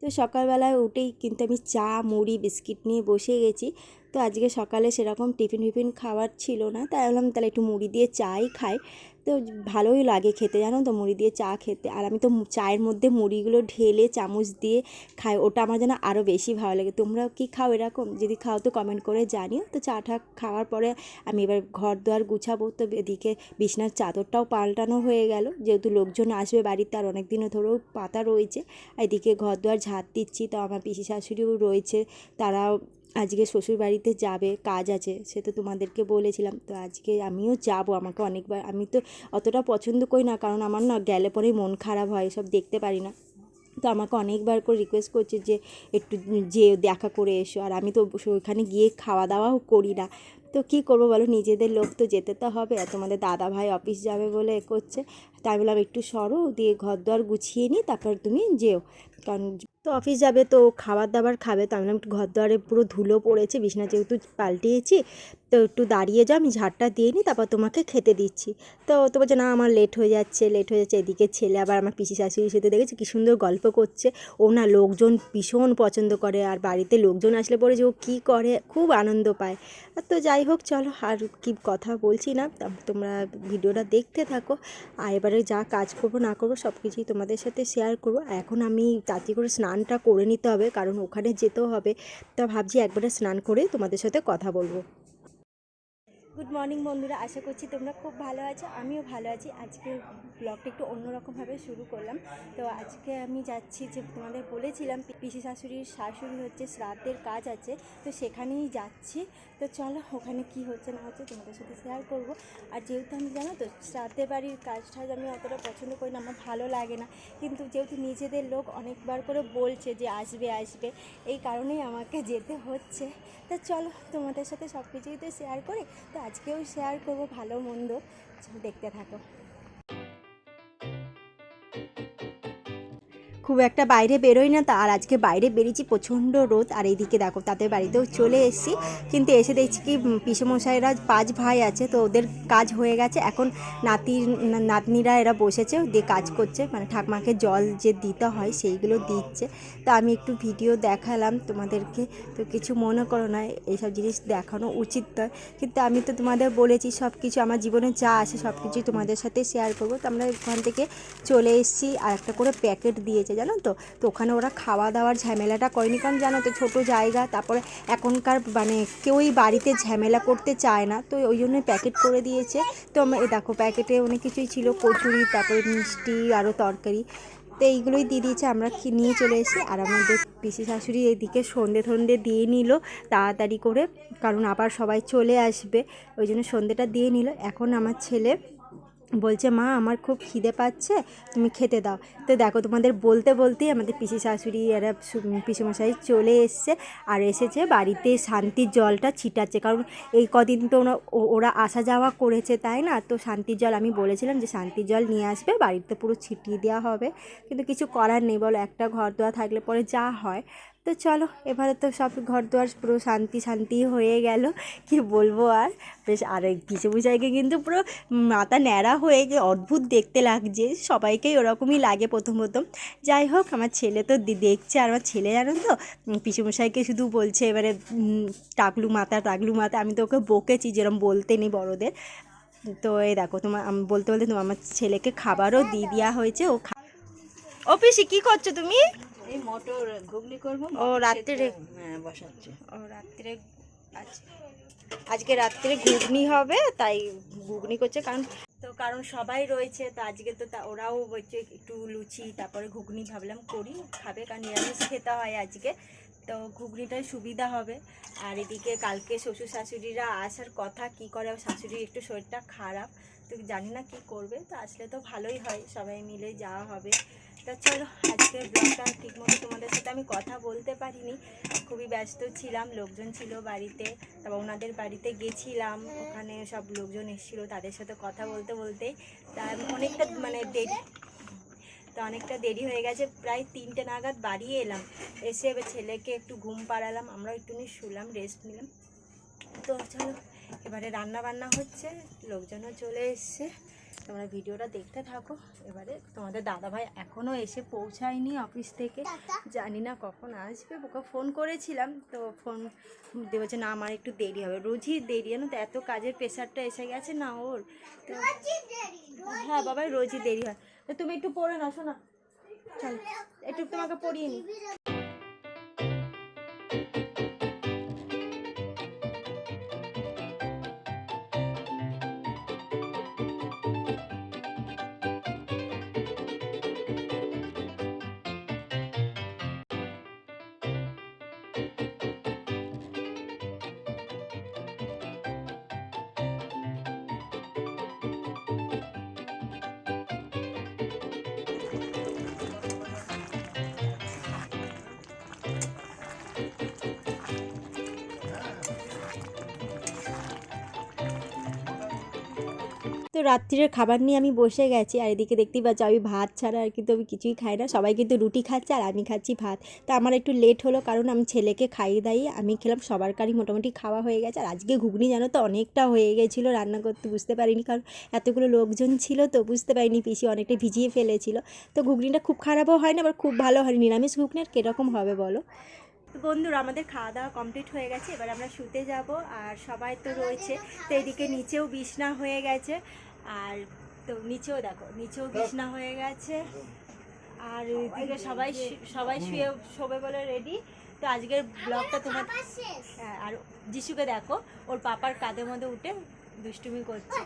তো সকালবেলায় উঠেই কিন্তু আমি চা, মুড়ি, বিস্কিট নিয়ে বসে গেছি। তো আজকে সকালে সেরকম টিফিন ফিফিন খাওয়ার ছিল না। তাই বললাম তাহলে একটু মুড়ি দিয়ে চাই খাই। তো ভালোই লাগে খেতে, জানো তো? মুড়ি দিয়ে চা খেতে। আর আমি তো চায়ের মধ্যে মুড়িগুলো ঢেলে চামচ দিয়ে খাই, ওটা আমার যেন আরও বেশি ভালো লাগে। তোমরাও কি খাও এরকম? যদি খাও তো কমেন্ট করে জানিও। তো চাটা খাওয়ার পরে আমি এবার ঘর দুয়ার গুছাবো। তো এদিকে বিছনার চাদরটাও পাল্টানো হয়ে গেল। যেহেতু লোকজন আসবে বাড়িতে, আর অনেক দিনও ধরেও পাতা রয়েছে। এদিকে ঘর দুয়ার ঝাঁট দিচ্ছি। তো আমার পিসি শাশুড়িও রয়েছে। তারাও আজকে শ্বশুর বাড়িতে যাবে, কাজ আছে, সে তো তোমাদেরকে বলেছিলাম। তো আজকে আমিও যাব আমাকে অনেকবার। আমি তো অতটা পছন্দ করি না, কারণ আমার না গেলে পরেই মন খারাপ হয় সব দেখতে পারি না। তো আমাকে অনেকবার করে রিকোয়েস্ট করছে যে, একটু যে দেখা করে এসো। আর আমি তো ওইখানে গিয়ে খাওয়া দাওয়াও করি না। তো কী করব বলো, নিজেদের লোক তো যেতে তো হবে, আর তোমাদের দাদা ভাই অফিস যাবে বলে এ করছে তাই বললাম, একটু সরো, দিয়ে ঘর দর গুছিয়ে নিই তারপর তুমি যেও। কারণ তো অফিস যাবে তো খাবার দাবার খাবে তো আমি একটু ঘর দুয়ারে পুরো ধুলো পড়েছে, বিছনা যেহেতু পাল্টিয়েছি, তো একটু দাঁড়িয়ে যাও, আমি ঝাড়টা দিয়ে নিই, তারপর তোমাকে খেতে দিচ্ছি। তো তো বলছে, না, আমার লেট হয়ে যাচ্ছে লেট হয়ে যাচ্ছে। এদিকে ছেলে আবার আমার পিসি শাশুড়ির সাথে দেখেছি, কী সুন্দর গল্প করছে। ও না লোকজন ভীষণ পছন্দ করে, আর বাড়িতে লোকজন আসলে পরে যে ও কী করে, খুব আনন্দ পায়। আর তো যাই হোক, চলো, আর কি কথা বলছি না তোমরা ভিডিওটা দেখতে থাকো, আর এবারে যা কাজ করব, না করব সব কিছুই তোমাদের সাথে শেয়ার করব। এখন আমি তাড়াতাড়ি করে স্নানটা করে নিতে হবে, কারণ ওখানে যেতেও হবে। তা ভাবছি একবারে স্নান করে তোমাদের সাথে কথা বলব। গুড মর্নিং বন্ধুরা। আশা করছি তোমরা খুব ভালো আছো, আমিও ভালো আছি। আজকে ব্লগটা একটু অন্যরকমভাবে শুরু করলাম। তো আজকে আমি যাচ্ছি যে তোমাদের বলেছিলাম, পিসি শাশুড়ির শাশুড়ি হচ্ছে শ্রাদ্ধের কাজ আছে, তো সেখানেই যাচ্ছি। তো চলো, ওখানে কি হচ্ছে না হচ্ছে তোমাদের সাথে শেয়ার করব। আর যেহেতু আমি জানো তো, শ্রাদ্ধের বাড়ির কাজ টাজ আমি অতটা পছন্দ করি না, আমার ভালো লাগে না। কিন্তু যেহেতু নিজেদের লোক অনেকবার করে বলছে যে আসবে আসবে, এই কারণেই আমাকে যেতে হচ্ছে। তা চলো, তোমাদের সাথে সব কিছুই তো শেয়ার করি। তো আজকেও শেয়ার করব ভালো মন্দ। দেখতে থাকো। খুব একটা বাইরে বেরোই না তা, আর আজকে বাইরে বেরিয়েছি, প্রচণ্ড রোদ। আর এইদিকে দেখো, তাদের বাড়িতেও চলে এসেছি। কিন্তু এসে দেখছি কি পিসেমশাইরা পাঁচ ভাই আছে, তো ওদের কাজ হয়ে গেছে। এখন নাতির না- নাতনিরা এরা বসেছে দিয়ে কাজ করছে। মানে ঠাকমাকে জল যে দিতে হয়, সেইগুলো দিচ্ছে। তো আমি একটু ভিডিও দেখালাম তোমাদেরকে। তো কিছু মনে করো না, এইসব জিনিস দেখানো উচিত নয়। কিন্তু আমি তো তোমাদের বলেছি সব কিছু আমার জীবনে যা আসে সব কিছুই তোমাদের সাথে শেয়ার করব। তো আমরা ওখান থেকে চলে এসেছি, আর একটা করে প্যাকেট দিয়েছে। জানো তো? তো ওখানে ওরা খাওয়া দাওয়ার ঝামেলাটা করেনি। কারণ জানো তো, ছোটো জায়গা, তারপরে এখনকার মানে কেউই বাড়িতে ঝামেলা করতে চায় না। তো ওই জন্যই প্যাকেট করে দিয়েছে। তো এই দেখো প্যাকেটে অনেক কিছুই ছিল। কচুরি, তারপরে মিষ্টি আরও তরকারি। তো এইগুলোই দিয়ে দিয়েছে। আমরা নিয়ে চলে এসেছি। আর আমাদের পিসি শাশুড়ি এদিকে সন্ধে সন্ধে দিয়ে নিল তাড়াতাড়ি করে। কারণ আবার সবাই চলে আসবে। ওই জন্য সন্ধেটা দিয়ে নিল। এখন আমার ছেলে বলছে, মা, আমার খুব খিদে পাচ্ছে, তুমি খেতে দাও। তো দেখো, তোমাদের বলতে বলতেই আমাদের পিসি শাশুড়ি এরা পিসেমশাই চলে এসছে আর এসেছে বাড়িতে শান্তির জলটা ছিটাচ্ছে। কারণ এই কদিন তো ওরা ওরা আসা যাওয়া করেছে, তাই না? তো শান্তির জল, আমি বলেছিলাম যে শান্তির জল নিয়ে আসবে, বাড়িতে পুরো ছিটিয়ে দেওয়া হবে। কিন্তু কিছু করার নেই, বলো, একটা ঘর দোয়া থাকলে পরে যা হয়। তো চলো, এবারে তো সব ঘর দুয়ার পুরো শান্তি শান্তি হয়ে গেল। কি বলব আর? বেশ আর পিসে বুঝাইকে কিন্তু পুরো মাথা ন্যাড়া হয়ে অদ্ভুত দেখতে লাগছে। সবাইকেই ওরকমই লাগে প্রথম প্রথম যাই হোক, আমার ছেলে তো দেখছে আর আমার ছেলে জানো তো? পিসেমশাইকে শুধু বলছে, এবারে টাকলু মাথা টাকলু মাথা আমি তো ওকে বকেছি যেরকম বলতে নেই বড়দের। তো এই দেখো তোমার বলতে বলতে তোমার আমার ছেলেকে খাবারও দিয়ে দেওয়া হয়েছে, ও খা ও পিসি, কী করছ তুমি? এই মটর ঘুগনি করব ও, মটর রাত্রে? হ্যাঁ বসাচ্ছে। ও রাত্রে আচ্ছা। আজকে রাত্রে ঘুগনি হবে তাই ঘুগনি করছে কারণ তো কারণ সবাই রয়েছে তো আজকে তো তা ওরাও বলছে একটু লুচি তারপরে ঘুগনি ভাবলাম করি খাবে কারণ নিরামিষ খেতে হয় আজকে। তো ঘুগনিটাই সুবিধা হবে। আর এদিকে কালকে শ্বশুর শাশুড়িরা আসার কথা কি করে শাশুড়ির একটু শরীরটা খারাপ তো জানি না কি করবে তো আসলে তো ভালোই হয় সবাই মিলে যাওয়া হবে। তা চলো, আজকে ব্লগটা ঠিকমতো তোমাদের সাথে আমি কথা বলতে পারিনি। খুবই ব্যস্ত ছিলাম, লোকজন ছিল বাড়িতে, তারপর ওনাদের বাড়িতে গেছিলাম। ওখানে সব লোকজন এসেছিল তাদের সাথে কথা বলতে বলতে। তা অনেকটা মানে দেরি, তো অনেকটা দেরি হয়ে গেছে, প্রায় তিনটে নাগাদ বাড়ি এলাম। এসে এবার ছেলেকে একটু ঘুম পাড়ালাম আমরা একটুখানি শুলাম রেস্ট নিলাম। তো চলো, এবারে রান্না বান্না হচ্ছে, লোকজনও চলে এসছে। তোমরা ভিডিওটা দেখতে থাকো। এবারে তোমাদের দাদাভাই এখনও এসে পৌঁছায়নি অফিস থেকে। জানি না কখন আসবে। ওকে ফোন করেছিলাম তো ফোন বলছে না আমার একটু দেরি হবে। রোজই দেরি জানো তো? এত কাজের প্রেশারটা এসে গেছে না ওর। তো হ্যাঁ বাবাই রোজই দেরি। হয়। তো তুমি একটু পড়ে না শোনা। চল একটু তোমাকে পড়িয়ে নি রাত্রির খাবার নিয়ে আমি বসে গেছি, আর এদিকে দেখতেই পাচ্ছি আমি ভাত ছাড়া আর কিন্তু আমি কিছুই খাই না। সবাই কিন্তু রুটি খাচ্ছে আর আমি খাচ্ছি ভাত। তা আমার একটু লেট হলো কারণ আমি ছেলেকে খাইয়ে দাইয়ে আমি খেলাম সবার কারই মোটামুটি খাওয়া হয়ে গেছে। আর আজকে ঘুগনি জানো তো অনেকটা হয়ে গেছিল রান্না করতে, বুঝতে পারিনি কারণ এতগুলো লোকজন ছিল তো বুঝতে পারিনি পিসি অনেকটা ভিজিয়ে ফেলেছিল। তো ঘুগনিটা খুব খারাপও হয় না আবার খুব ভালো হয় নিরামিষ ঘুগনি আর কীরকম হবে বলো? তো বন্ধুরা, আমাদের খাওয়া দাওয়া কমপ্লিট হয়ে গেছে। এবার আমরা শুতে যাব আর সবাই তো রয়েছে। তো এদিকে নিচেও বিছনা হয়ে গেছে। আর তো নিচেও দেখো নিচেও বিছনা হয়ে গেছে। আর এদিকে সবাই সবাই শুয়ে শোবে বলে রেডি তো আজকের ব্লগটা তোমার হ্যাঁ, আর যিশুকে দেখো ওর পাপার কাঁধের মধ্যে উঠে দুষ্টুমি করছে।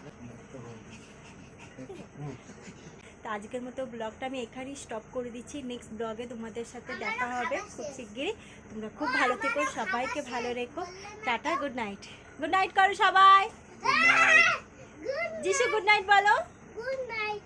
তো আজকের মতো ব্লগটা আমি এখানেই স্টপ করে দিচ্ছি। নেক্সট ব্লগে তোমাদের সাথে দেখা হবে খুব শিগগিরই। তোমরা খুব ভালো থেকো সবাইকে ভালো রেখো। Tata good night good night করো সবাই। যিশু গুড নাইট বলো গুড night.